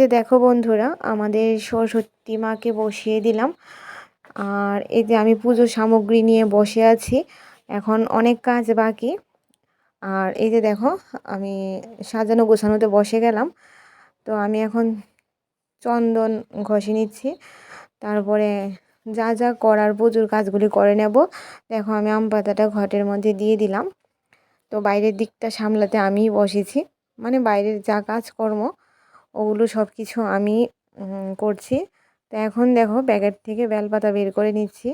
যে দেখো বন্ধুরা, আমাদের সরস্বতী মাকে বসিয়ে দিলাম। আর যে আমি পুজোর সামগ্রী নিয়ে বসে আছি, এখন অনেক কাজ বাকি। আর এই যে দেখো, আমি সাজানো গোছানোতে বসে গেলাম। তো আমি এখন চন্দন ঘষে নিচ্ছি। তারপরে যা যা করার পুজোর কাজগুলি করে নেব। দেখো, আমি আম পাতাটা ঘটের মধ্যে দিয়ে দিলাম। তো বাইরের দিকটা সামলাতে আমিই বসেছি। মানে বাইরের যা কাজকর্ম ওগুলো সব কিছু আমি করছি। তো এখন দেখো প্যাকেট থেকে বেলপাতা বের করে নিচ্ছি।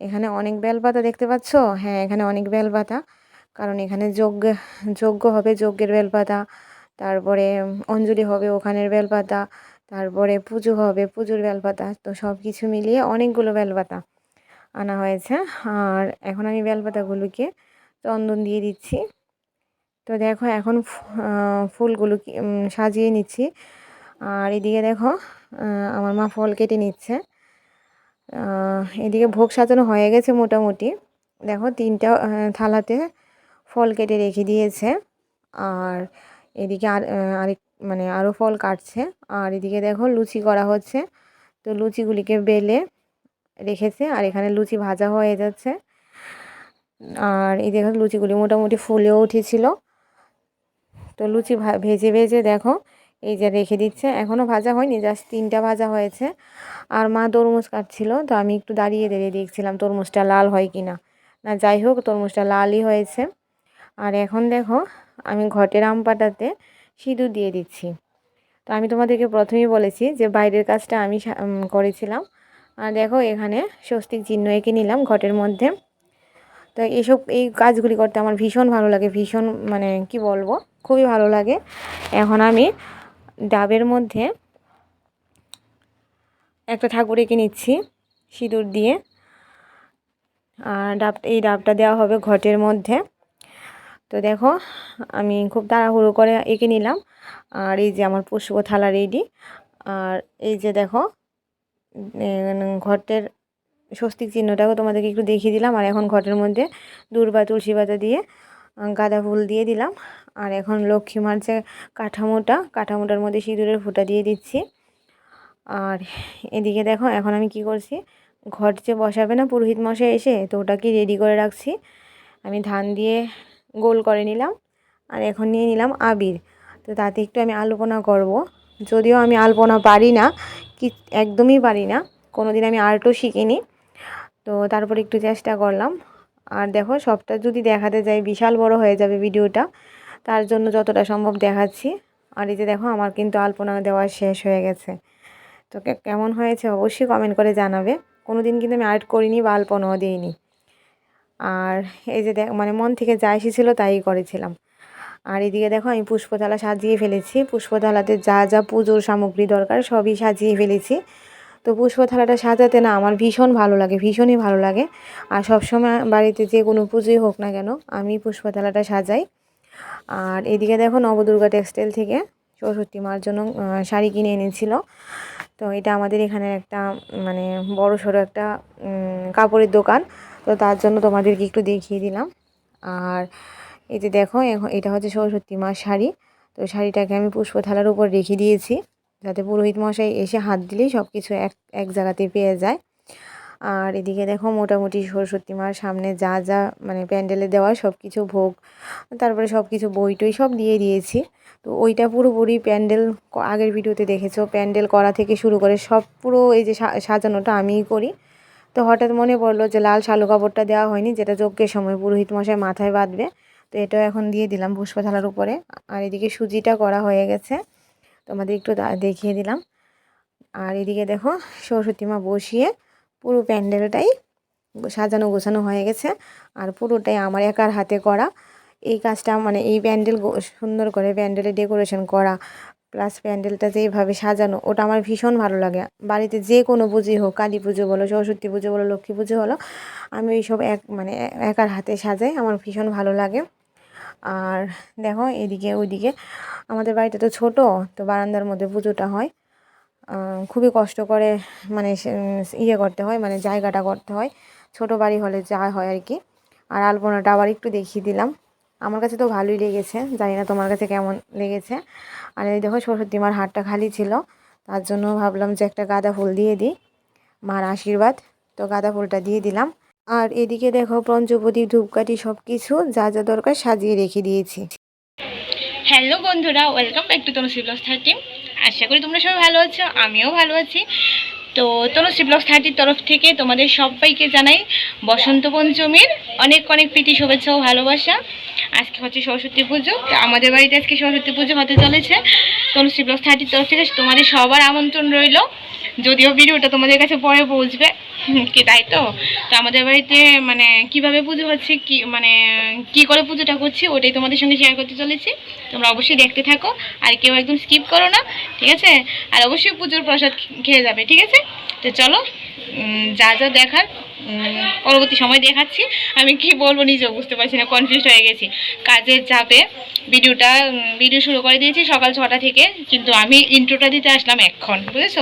এখানে অনেক বেলপাতা দেখতে পাচ্ছ? হ্যাঁ এখানে অনেক বেলপাতা। কারণ এখানে যজ্ঞ যজ্ঞ হবে যজ্ঞের বেলপাতা, তারপরে অঞ্জলি হবে ওখানের বেলপাতা, তারপরে পুজো হবে পুজোর বেলপাতা, তো সব কিছু মিলিয়ে অনেকগুলো বেলপাতা আনা হয়েছে। আর এখন আমি বেলপাতাগুলোকে চন্দন দিয়ে দিচ্ছি। তো দেখো এখন ফুলগুলো সাজিয়ে নিচ্ছি। আর এদিকে দেখো আমার মা ফল কেটে নিচ্ছে। এদিকে ভোগ সাজানো হয়ে গেছে মোটামুটি। দেখো তিনটা থালাতে ফল কেটে রেখে দিয়েছে। আর এদিকে আর মানে আরও ফল কাটছে। আর এদিকে দেখো লুচি করা হচ্ছে। তো লুচিগুলিকে বেলে রেখেছে। আর এখানে লুচি ভাজা হয়ে যাচ্ছে। আর এই দেখো লুচিগুলি মোটামুটি ফুলেও উঠেছিল। তো লুচি ভেজে ভেজে দেখো, এই যে রেখে দিচ্ছে। এখনও ভাজা হয়নি, জাস্ট তিনটা ভাজা হয়েছে। আর মা তরমুজ কাটছিল, তো আমি একটু দাঁড়িয়ে দাঁড়িয়ে দেখছিলাম তরমুজটা লাল হয় কি না না যাই হোক, তরমুজটা লালই হয়েছে। আর এখন দেখো, আমি ঘটের আম পাটাতে সিঁদুর দিয়ে দিচ্ছি। তো আমি তোমাদেরকে প্রথমেই বলেছি যে বাইরের কাজটা আমি করেছিলাম। আর দেখো, এখানে স্বস্তিক চিহ্ন এঁকে নিলাম ঘটের মধ্যে। তো এইসব এই কাজগুলি করতে আমার ভীষণ ভালো লাগে, ভীষণ মানে কি বলব? খুবই ভালো লাগে। এখন আমি ডাবের মধ্যে একটা ঠাকুর এঁকে নিচ্ছি সিঁদুর দিয়ে। আর ডাব, এই ডাবটা দেওয়া হবে ঘটের মধ্যে। তো দেখো, আমি খুব তাড়াহুড়ো করে এঁকে নিলাম। আর এই যে আমার পুষ্প থালা রেডি আর এই যে দেখো ঘটের স্বস্তিক চিহ্নটাও তোমাদেরকে একটু দেখিয়ে দিলাম। আর এখন ঘটের মধ্যে দূর বা তুলসী পাতা দিয়ে গাঁদা ফুল দিয়ে দিলাম। আর এখন লক্ষ্মী মার যে কাঠামোটা, কাঠামোটার মধ্যে সিঁদুরের ফুটা দিয়ে দিচ্ছি। আর এদিকে দেখো, এখন আমি কি করছি? ঘট যে বসাবে না পুরোহিত মশাই এসে, তো ওটাকে রেডি করে রাখছি। আমি ধান দিয়ে গোল করে নিলাম আর এখন নিয়ে নিলাম আবির। তো তাতে একটু আমি আলপনা করব। যদিও আমি আলপনা পারি না, কি একদমই পারি না কোনো দিন আমি আর্টও শিখিনি। তো তারপর একটু চেষ্টা করলাম। আর দেখো, সবটা যদি দেখাতে যাই, বিশাল বড় হয়ে যাবে ভিডিওটা। তার জন্য যতটা সম্ভব দেখাচ্ছি। আর এই যে দেখো, আমার কিন্তু আলপনা দেওয়া শেষ হয়ে গেছে। তো কেমন হয়েছে অবশ্যই কমেন্ট করে জানাবে। কোনো দিন কিন্তু আমি আর্ট করিনি বা আলপনাও দিইনি। আর এই যে দেখ মানে মন থেকে যা এসেছিল তাই করেছিলাম। আর এদিকে দেখো, আমি পুষ্পতলা সাজিয়ে ফেলেছি। পুষ্পতলাতে যা যা পুজোর সামগ্রী দরকার সবই সাজিয়ে ফেলেছি। তো পুষ্প থালাটা সাজাতে না আমার ভীষণ ভালো লাগে, ভীষণই ভালো লাগে। আর সবসময় বাড়িতে যে কোনো পুজোই হোক না কেন, আমি পুষ্প থালাটা সাজাই। আর এদিকে দেখো নবদুর্গা টেক্সটাইল থেকে সরস্বতী মার জন্য শাড়ি কিনে এনেছিল। তো এটা আমাদের এখানে একটা মানে বড় সড়ো একটা কাপড়ের দোকান। তো তার জন্য তোমাদেরকে একটু দেখিয়ে দিলাম। আর এই যে দেখো এটা হচ্ছে সরস্বতী মার শাড়ি। তো শাড়িটাকে আমি পুষ্প থালার উপর রেখে দিয়েছি, যাতে পুরোহিত মশাই এসে হাত দিলেই সব কিছু এক এক জায়গাতে পেয়ে যায়। আর এদিকে দেখো মোটামুটি সরস্বতী মার সামনে যা যা মানে প্যান্ডেলে দেওয়া সব কিছু ভোগ, তারপরে সব কিছু বই টই সব দিয়ে দিয়েছি। তো ওইটা পুরোপুরি প্যান্ডেল আগের ভিডিওতে দেখেছ, প্যান্ডেল করা থেকে শুরু করে সব পুরো এই যে সাজানোটা আমিই করি। তো হঠাৎ মনে পড়ল যে লাল শালু কাপড়টা দেওয়া হয়নি, যেটা যজ্ঞের সময় পুরোহিত মশাই মাথায় বাঁধবে, তো এটাও এখন দিয়ে দিলাম পুষ্প থালার উপরে। আর এদিকে সুজিটা করা হয়ে গেছে, তোমাদের একটু দেখিয়ে দিলাম। আর এদিকে দেখো সরস্বতী মা বসিয়ে পুরো প্যান্ডেলটাই সাজানো গোছানো হয়ে গেছে আর পুরোটাই আমার একার হাতে করা। এই কাজটা মানে এই প্যান্ডেল সুন্দর করে প্যান্ডেলে ডেকোরেশন করা, প্লাস প্যান্ডেলটা যেইভাবে সাজানো, ওটা আমার ভীষণ ভালো লাগে। বাড়িতে যে কোনো পুজোই হোক, কালী পুজো বলো, সরস্বতী পুজো বলো, লক্ষ্মী পুজো হলো, আমি এইসব এক মানে একার হাতে সাজাই, আমার ভীষণ ভালো লাগে। আর দেখো, এদিকে ওইদিকে আমাদের বাড়িতে তো ছোট, তো বারান্দার মধ্যে পুজোটা হয়। খুবই কষ্ট করে মানে ইয়ে করতে হয় মানে জায়গাটা করতে হয়। ছোট বাড়ি হলে যা হয় আর কি। আর আলপনাটা আবার একটু দেখিয়ে দিলাম। আমার কাছে তো ভালোই লেগেছে, জানি না তোমার কাছে কেমন লেগেছে। আর এই দেখো সরস্বতী মার হাতটা খালি ছিল, তার জন্য ভাবলাম যে একটা গাঁদা ফুল দিয়ে দিই, মার আশীর্বাদ, তো গাঁদা ফুলটা দিয়ে দিলাম। আর এদিকে দেখো পঞ্চপতি ধূপকাঠি সব কিছু যা যা দরকার সাজিয়ে রেখে দিয়েছি। হ্যালো বন্ধুরা, welcome back to Tanushree blogs thirty আশা করি তোমরা সবাই ভালো আছো, আমিও ভালো আছি। তো তনুশ্রী ব্লক থার্টির তরফ থেকে তোমাদের সবাইকে জানাই বসন্ত পঞ্চমীর অনেক অনেক প্রীতি, শুভেচ্ছা ও ভালোবাসা। আজকে হচ্ছে সরস্বতী পুজো, তো আমাদের বাড়িতে আজকে সরস্বতী পুজো হতে চলেছে। তনুশ্রী ব্লক থার্টির তরফ থেকে তোমাদের সবার আমন্ত্রণ রইল। যদিও ভিডিওটা তোমাদের কাছে পরে পৌঁছবে কি তাই তো? তো আমাদের বাড়িতে মানে কীভাবে পুজো হচ্ছে, কি মানে কি করে পুজোটা করছি, ওটাই তোমাদের সঙ্গে শেয়ার করতে চলেছি। তোমরা অবশ্যই দেখতে থাকো, আর কেউ একদম স্কিপ করো না, ঠিক আছে? আর অবশ্যই পুজোর প্রসাদ খেয়ে যাবে, ঠিক আছে? তো চলো যা যা দেখার পরবর্তী সময় দেখাচ্ছি। আমি কি বলব নিজেও বুঝতে পারছি না কনফিউজ হয়ে গেছি। কাজের চাপে ভিডিওটা ভিডিও শুরু করে দিয়েছি সকাল ছটা থেকে, কিন্তু আমি ইন্ট্রোটা দিতে আসলাম এখন, বুঝেছ?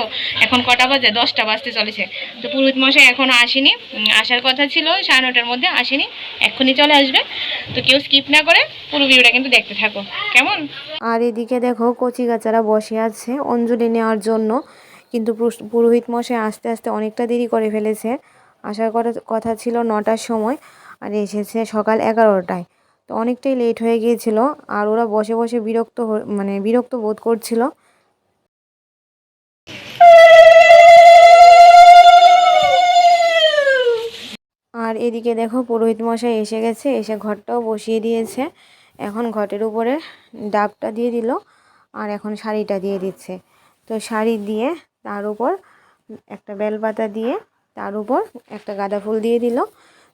এখন কটা বাজে? দশটা বাজতে চলেছে। তো পুরোহিত মশাই এখনও আসেনি। আসার কথা ছিল, সাড়ে নটার মধ্যে আসেনি এক্ষুনি চলে আসবে। তো কেউ স্কিপ না করে পুরো ভিডিওটা কিন্তু দেখতে থাকো। কেমন? আর এদিকে দেখো কচি গাচারা বসে আছে অঞ্জলি নেওয়ার জন্য। কিন্তু পুরোহিত মশাই আস্তে আস্তে অনেকটা দেরি করে ফেলেছে। আসার কথা কথা ছিল নটার সময় আর এসেছে সকাল এগারোটায়। তো অনেকটাই লেট হয়ে গিয়েছিল আর ওরা বসে বসে বিরক্ত মানে বিরক্ত বোধ করছিল। আর এদিকে দেখো পুরোহিত মশাই এসে গেছে, এসে ঘরটাও বসিয়ে দিয়েছে। এখন ঘটের উপরে ডাবটা দিয়ে দিল আর এখন শাড়িটা দিয়ে দিচ্ছে। তো শাড়ি দিয়ে তার উপর একটা বেলপাতা দিয়ে তার উপর একটা গাঁদা ফুল দিয়ে দিল।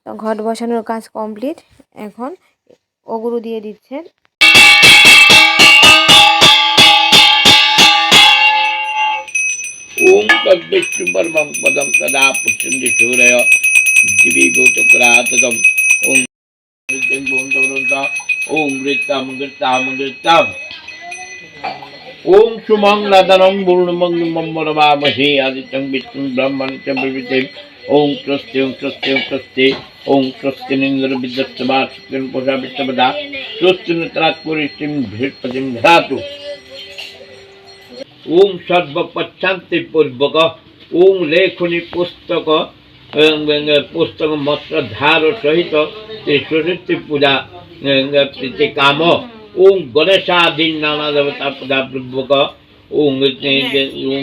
তো ঘট বসানোর কাজ কমপ্লিট। এখন ওগুরু দিয়ে দিচ্ছে। ওম তদ্বিষ্ণু পরমং পদম সদা পুষ্টিম দিশূরয় পৃথিবী গৌচক্রাতদম ওম ওম ওম সুমং নাদনং বরুণমং মমরমামহে আদিত্যং বিষ্ণু ব্রহ্মণ চ বিবিতে ওম ত্রস্তে ওম ত্রস্তে ওম ত্রস্তে ওম ত্রস্তে নিন্দ্র বিদ্যস্তমা সুতিন পোষা বিশ্বপদা ত্রস্তে নতরাত পুরিষ্টিম ভৃতপতিম ধাতু ওম সর্বপচ্ছান্তি পূর্বক ওম লেখনি পুস্তক পুস্তক মত্র ধার সহিত সরস্বতী পূজা কাম গণেশাদীন নানা দেবতা পূজা পূর্বক ওম ওম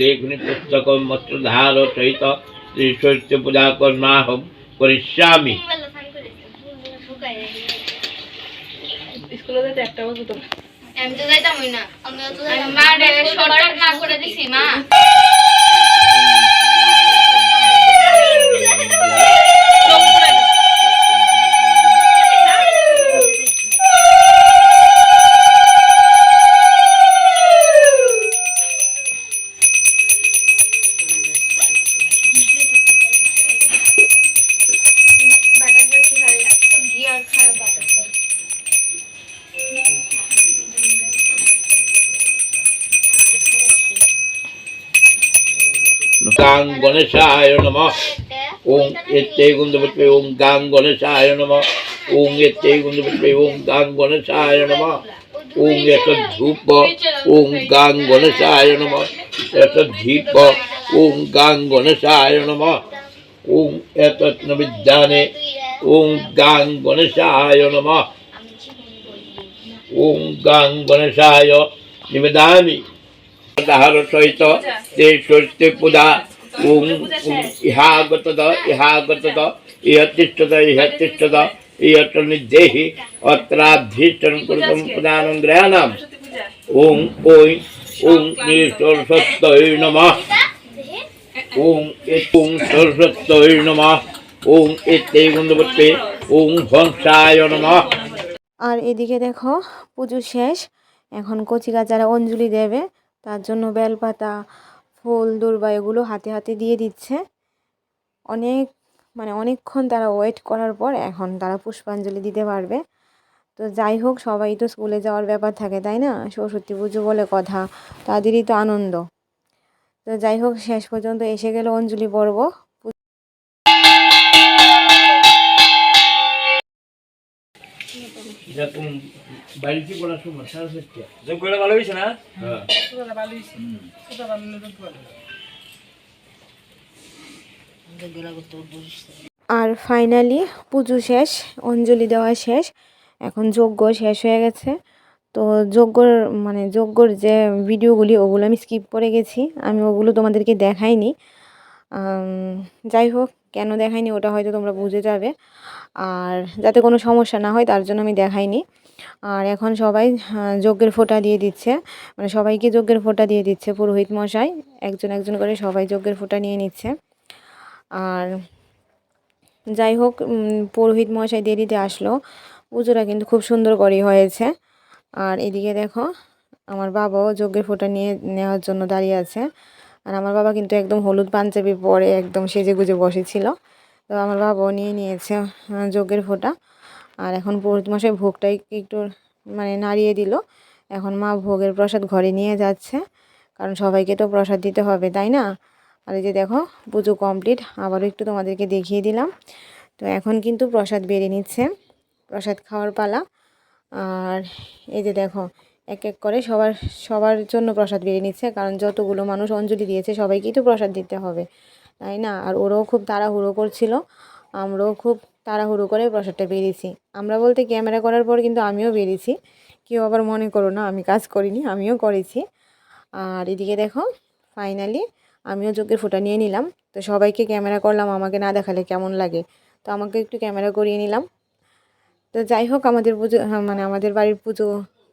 লেখনি পুস্তক মন্ত্র ধার সহিত শ্রী সরস্বতী পূজা করিষ্যামি। একটা বাজে তো। আমি তো যাইতামই না। আমি তো মা শর্টকাট না করে দিছি মা। গণেশায় নমঃ। ওং এতে গুন্দপত্রে ওং গাং গণেশায় নমঃ। ওং এতে গুন্দপত্রে ওং গাং গণেশায় নমঃ। ওং এত ধূপ, ওং গাং গণেশায় নমঃ। এত ধীপ, ওং গাং গণেশায় নমঃ। ওং এত বিদ্যানে ওং গাং গণেশায় নমঃ। ওং গাং গণেশায় নিবেদামি। সহিত তে ষষ্ঠী পূজা ওং ওং ইহাগতদ ইহাগতদ ইহ তিষ্ঠত ইহ তিষ্ঠত ইহত নির্দেহি অত্রাধীষ্টন কৃতম প্রদানং গ্রহাণাম ওং ওই ওং শ্রী সরস্বত্যৈ নমঃ। ওং ওং সরস্বত্যৈ নমঃ। ওং এতে গুন্দপত্রে ওং হংসায় নমঃ। আর এদিকে দেখো পুজো শেষ। এখন কচি গাচারা অঞ্জলি দেবে। তার জন্য বেলপাতা ফুল, দুর্বা, এগুলো হাতে হাতে দিয়ে দিচ্ছে। অনেক মানে অনেকক্ষণ তারা ওয়েট করার পর এখন তারা পুষ্পাঞ্জলি দিতে পারবে। তো যাই হোক, সবাই তো স্কুলে যাওয়ার ব্যাপার থাকে, তাই না? সরস্বতী পুজো বলে কথা, তাদেরই তো আনন্দ। তো যাই হোক, শেষ পর্যন্ত এসে গেল অঞ্জলি পর্ব। এটা বাড়িতে যোগ্যটা ভালো হয়েছে না? হ্যাঁ। আর ফাইনালি পুজো শেষ অঞ্জলি দেওয়া শেষ। এখন যজ্ঞ শেষ হয়ে গেছে। তো যজ্ঞর মানে যজ্ঞর যে ভিডিওগুলি ওগুলো আমি স্কিপ করে গেছি। আমি ওগুলো তোমাদেরকে দেখাইনি। যাই হোক কেন দেখাইনি ওটা হয়তো তোমরা বুঝে যাবে। আর যাতে কোনো সমস্যা না হয় তার জন্য আমি দেখাইনি। আর এখন সবাই যজ্ঞের ফোঁটা দিয়ে দিচ্ছে। মানে সবাইকে যজ্ঞের ফোঁটা দিয়ে দিচ্ছে পুরোহিত মশাই। একজন একজন করে সবাই যজ্ঞের ফোঁটা নিয়ে নিচ্ছে। আর যাই হোক পুরোহিত মশাই দেরিতে আসলো। পুজোটা কিন্তু খুব সুন্দর করেই হয়েছে। আর এদিকে দেখো, আমার বাবাও যজ্ঞের ফোঁটা নিয়ে নেওয়ার জন্য দাঁড়িয়ে আছে। আর আমার বাবা কিন্তু একদম হলুদ পাঞ্জাবি পরে একদম সেজে গুজে বসেছিল। তো আমার বাবাও নিয়ে নিয়েছে যজ্ঞের ফোঁটা। আর এখন পুরোহিত মশাই ভোগটাই একটু মানে নাড়িয়ে দিল। এখন মা ভোগের প্রসাদ ঘরে নিয়ে যাচ্ছে, কারণ সবাইকে তো প্রসাদ দিতে হবে, তাই না? আর এই যে দেখো, পুজো কমপ্লিট আবারও একটু তোমাদেরকে দেখিয়ে দিলাম। তো এখন কিন্তু প্রসাদ বেড়ে নিচ্ছে, প্রসাদ খাওয়ার পালা। আর এই যে দেখো এক এক করে সবার সবার জন্য প্রসাদ বেড়ে নিচ্ছে। কারণ যতগুলো মানুষ অঞ্জলি দিয়েছে সবাইকেই তো প্রসাদ দিতে হবে তাই না? আর ওরাও খুব তাড়াহুড়ো করছিল আমরাও খুব তাড়াহুড়ো করে প্রসাদটা বেরিয়েছি আমরা বলতে ক্যামেরা করার পর কিন্তু আমিও বেরিয়েছি কেউ আবার মনে করো না আমি কাজ করিনি আমিও করেছি। আর এদিকে দেখো ফাইনালি আমিও চোখের ফোটা নিয়ে নিলাম। তো সবাইকে ক্যামেরা করলাম আমাকে না দেখালে কেমন লাগে? তো আমাকে একটু ক্যামেরা করিয়ে নিলাম। তো যাই হোক আমাদের পুজো হ্যাঁ, মানে আমাদের বাড়ির পুজো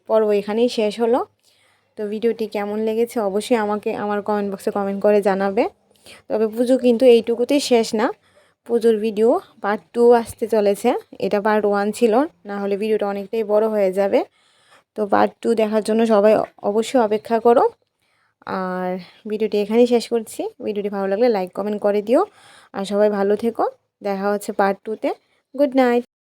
পর্ব এখানেই শেষ হলো। তো ভিডিওটি কেমন লেগেছে অবশ্যই আমাকে আমার কমেন্ট বক্সে কমেন্ট করে জানাবে। তবে পুজো কিন্তু এইটুকুতেই শেষ না। পুজোর ভিডিও পার্ট টু আসতে চলেছে। এটা পার্ট ওয়ান ছিল, না হলে ভিডিওটা অনেকটাই বড় হয়ে যাবে। তো পার্ট টু দেখার জন্য সবাই অবশ্যই অপেক্ষা করো। আর ভিডিওটি এখানেই শেষ করছি। ভিডিওটি ভালো লাগলে লাইক কমেন্ট করে দিও। আর সবাই ভালো থেকো। দেখা হচ্ছে পার্ট টুতে গুড নাইট